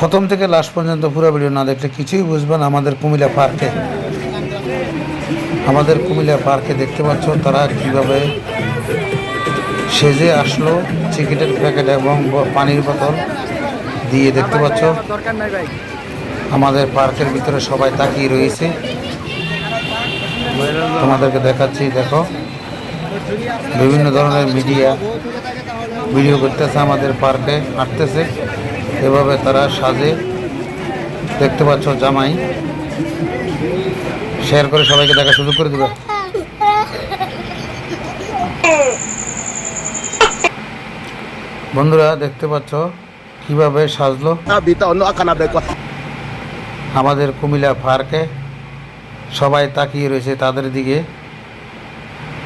প্রথম থেকে লাস্ট পর্যন্ত পুরো ভিডিও না দেখলে কিছুই বুঝবেন আমাদের কুমিল্লা পার্কে। আমাদের কুমিল্লা পার্কে দেখতে পাচ্ছ তারা কীভাবে সেজে আসলো চিকেটের প্যাকেট এবং পানির বোতল দিয়ে দেখতে পাচ্ছ। আমাদের পার্কের ভিতরে সবাই তাকিয়ে রয়েছে। তোমাদেরকে দেখাচ্ছি, দেখো। বিভিন্ন ধরনের মিডিয়া ভিডিও করতেছে আমাদের পার্কে, হাঁটতেছে। এভাবে তারা সাজে। দেখতে পাচ্ছ জামাই। শেয়ার করে সবাইকে দেখা সুযোগ করে দেবে। বন্ধুরা, দেখতে পাচ্ছ কীভাবে সাজলো। আমাদের কুমিল্লা পার্কে সবাই তাকিয়ে রয়েছে তাদের দিকে।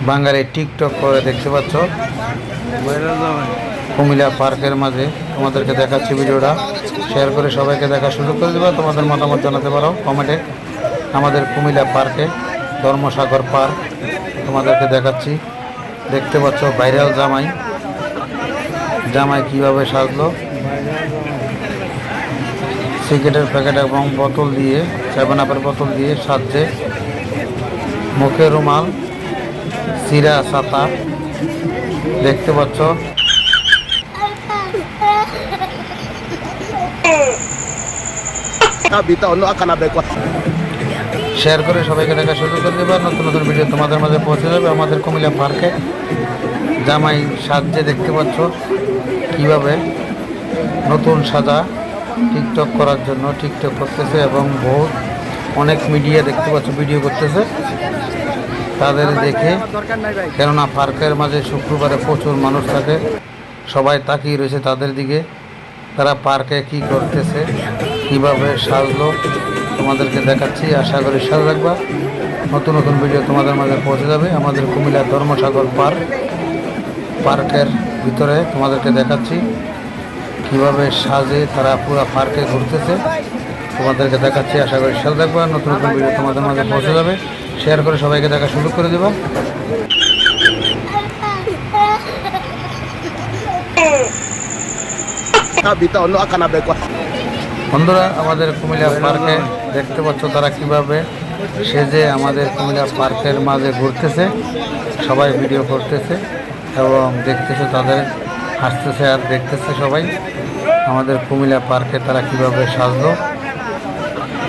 বাঙালি টিকটক করে দেখতে পাচ্ছ। কুমিল্লা পার্কের মাঝে তোমাদেরকে দেখাচ্ছি ভিডিওটা। শেয়ার করে সবাইকে দেখা সুযোগ করে দেবে। তোমাদের মতামত জানাতে পারো কমেন্টে। আমাদের কুমিল্লা পার্কে ধর্মসাগর পার্ক তোমাদেরকে দেখাচ্ছি। দেখতে পাচ্ছ ভাইরাল জামাই। জামাই কীভাবে সাজলো। সিগারেটের প্যাকেট এবং বোতল দিয়ে, সেভেন আপের বোতল দিয়ে সাজছে। মুখে রুমাল, সিরা সাতা দেখতে পাচ্ছ bita ono akan abe share করে সবাইকে দেখা শুরু করে দেবে। নতুন নতুন ভিডিও তোমাদের মাঝে পৌঁছে যাবে আমাদের কুমিল্লা পার্কে জামাই সাজছে, দেখতে পাচ্ছ কীভাবে নতুন সাজা টিকটক করার জন্য টিকটক করতেছে এবং বহুত অনেক মিডিয়া দেখতে পাচ্ছ ভিডিও করতেছে। তাদের দেখে, কেননা পার্কের মাঝে শুক্রবারে প্রচুর মানুষ থাকে। সবাই তাকিয়ে রয়েছে তাদের দিকে। তারা পার্কে কি করতেছে? কীভাবে সাজলো তোমাদেরকে দেখাচ্ছি, আশা করি সাজ রাখবা নতুন নতুন ভিডিও তোমাদের মাঝে পৌঁছে যাবে। আমাদের কুমিল্লার ধর্মসাগর পার্ক, পার্কের ভিতরে তোমাদেরকে দেখাচ্ছি কীভাবে সাজে তারা পুরো পার্কে ঘুরতেছে। তোমাদেরকে দেখাচ্ছি, আশা করি সাজ রাখবা নতুন নতুন ভিডিও তোমাদের মাঝে পৌঁছে যাবে। শেয়ার করে সবাইকে দেখা শুরু করে দেবা। Bita ono akan abe ko বন্ধুরা, আমাদের কুমিল্লা পার্কে দেখতে পাচ্ছ তারা কীভাবে সেজে আমাদের কুমিল্লা পার্কের মাঝে ঘুরতেছে। সবাই ভিডিও করতেছে এবং দেখতেছে তাদের, হাসতেছে আর দেখতেছে সবাই। আমাদের কুমিল্লা পার্কে তারা কীভাবে সাজলো,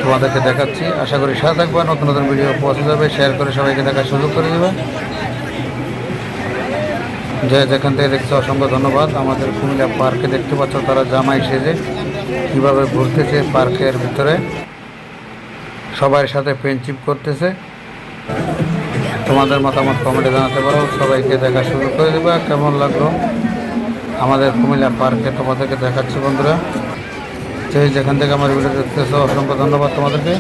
তোমাদেরকে দেখাচ্ছি। আশা করি সাথে থাকবে, নতুন নতুন ভিডিও পৌঁছে যাবে। শেয়ার করে সবাইকে দেখার সুযোগ করে দেবে। যে যেখান থেকে দেখছ, অসংখ্য ধন্যবাদ। আমাদের কুমিল্লা পার্কে দেখতে পাচ্ছ তারা জামাই সেজে। কীভাবে ঘুরতেছে পার্কের ভিতরে? সবার সাথে ফ্রেন্ডশিপ করতেছে। তোমাদের মতামত কমেন্টে জানাতে পারো। সবাইকে দেখা শুরু করে দেবে। কেমন লাগল? আমাদের কুমিল্লা পার্কে তোমাদেরকে দেখাচ্ছি বন্ধুরা। যে যেখান থেকে আমার ভিডিও দেখতেছো, অসংখ্য ধন্যবাদ তোমাদেরকে।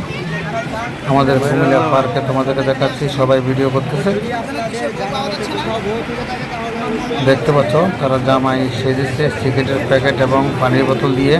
আমাদের কুমিল্লা পার্কে তোমাদেরকে দেখাচ্ছি। সবাই ভিডিও করতেছে। দেখতে পাচ্ছ, তারা জামাই সেজেছে সিগারেটের প্যাকেট এবং পানির বোতল দিয়ে।